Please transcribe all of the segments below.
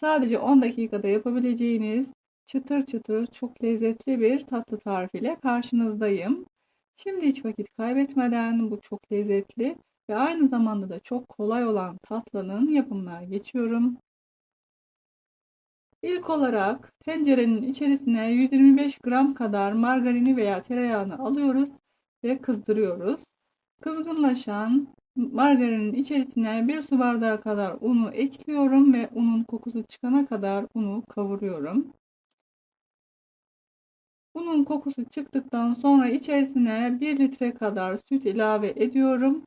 Sadece 10 dakikada yapabileceğiniz çıtır çıtır çok lezzetli bir tatlı tarifiyle karşınızdayım. Şimdi hiç vakit kaybetmeden bu çok lezzetli ve aynı zamanda da çok kolay olan tatlının yapımına geçiyorum. İlk olarak tencerenin içerisine 125 gram kadar margarini veya tereyağını alıyoruz ve kızdırıyoruz. Kızgınlaşan margarinin içerisine bir su bardağı kadar unu ekliyorum ve unun kokusu çıkana kadar unu kavuruyorum. Unun kokusu çıktıktan sonra içerisine 1 litre kadar süt ilave ediyorum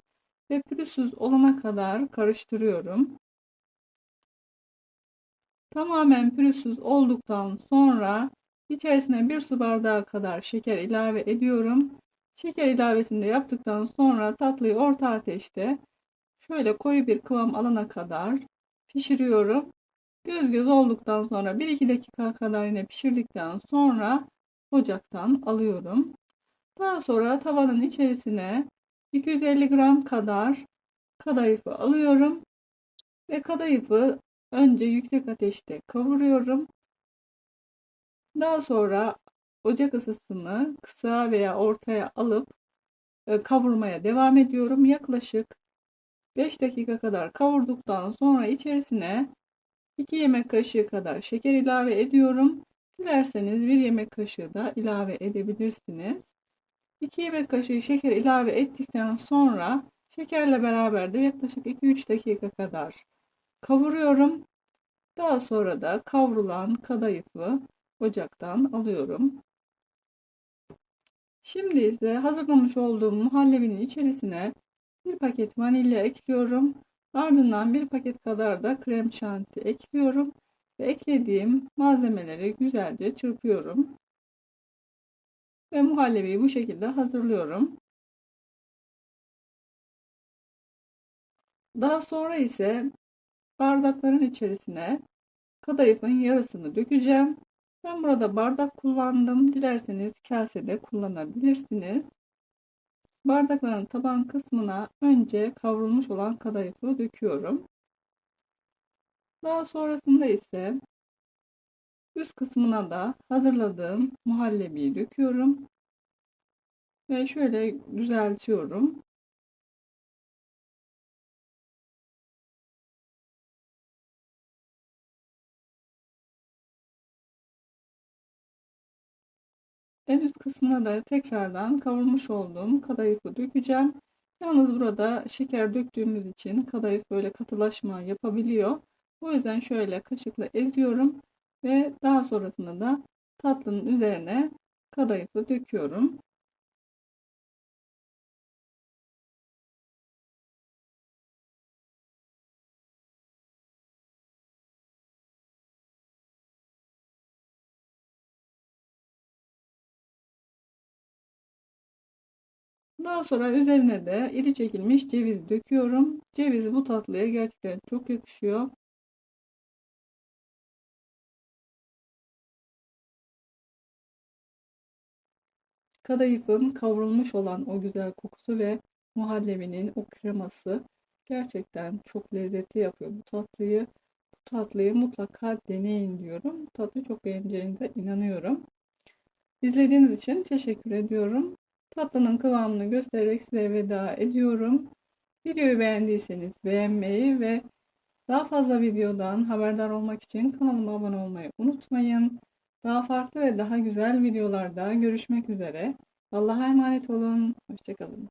ve pürüzsüz olana kadar karıştırıyorum. Tamamen pürüzsüz olduktan sonra içerisine 1 su bardağı kadar şeker ilave ediyorum. Şeker ilavesini de yaptıktan sonra tatlıyı orta ateşte şöyle koyu bir kıvam alana kadar pişiriyorum. Göz göz olduktan sonra 1-2 dakika kadar yine pişirdikten sonra ocaktan alıyorum. Daha sonra tavanın içerisine 250 gram kadar kadayıfı alıyorum ve kadayıfı önce yüksek ateşte kavuruyorum. Daha sonra ocak ısısını kısa veya ortaya alıp e, kavurmaya devam ediyorum. Yaklaşık 5 dakika kadar kavurduktan sonra içerisine 2 yemek kaşığı kadar şeker ilave ediyorum. Dilerseniz 1 yemek kaşığı da ilave edebilirsiniz. 2 yemek kaşığı şeker ilave ettikten sonra şekerle beraber de yaklaşık 2-3 dakika kadar kavuruyorum. Daha sonra da kavrulan kadayıfı ocaktan alıyorum. Şimdi ise hazırlamış olduğum muhallebinin içerisine bir paket vanilya ekliyorum. Ardından bir paket kadar da krem şanti ekliyorum ve eklediğim malzemeleri güzelce çırpıyorum. Ve muhallebiyi bu şekilde hazırlıyorum. Daha sonra ise bardakların içerisine kadayıfın yarısını dökeceğim. Ben burada bardak kullandım. Dilerseniz kasede kullanabilirsiniz. Bardakların taban kısmına önce kavrulmuş olan kadayıfı döküyorum. Daha sonrasında ise üst kısmına da hazırladığım muhallebiyi döküyorum. Ve şöyle düzeltiyorum. En üst kısmına da tekrardan kavurmuş olduğum kadayıfı dökeceğim. Yalnız burada şeker döktüğümüz için kadayıf böyle katılaşma yapabiliyor. O yüzden şöyle kaşıkla eziyorum ve daha sonrasında da tatlının üzerine kadayıfı döküyorum. Daha sonra üzerine de iri çekilmiş ceviz döküyorum. Ceviz bu tatlıya gerçekten çok yakışıyor. Kadayıfın kavrulmuş olan o güzel kokusu ve muhallebinin o kreması gerçekten çok lezzetli yapıyor bu tatlıyı. Bu tatlıyı mutlaka deneyin diyorum. Bu tatlıyı çok beğeneceğinize inanıyorum. İzlediğiniz için teşekkür ediyorum. Tatlının kıvamını göstererek size veda ediyorum. Videoyu beğendiyseniz beğenmeyi ve daha fazla videodan haberdar olmak için kanalıma abone olmayı unutmayın. Daha farklı ve daha güzel videolarda görüşmek üzere. Allah'a emanet olun. Hoşçakalın.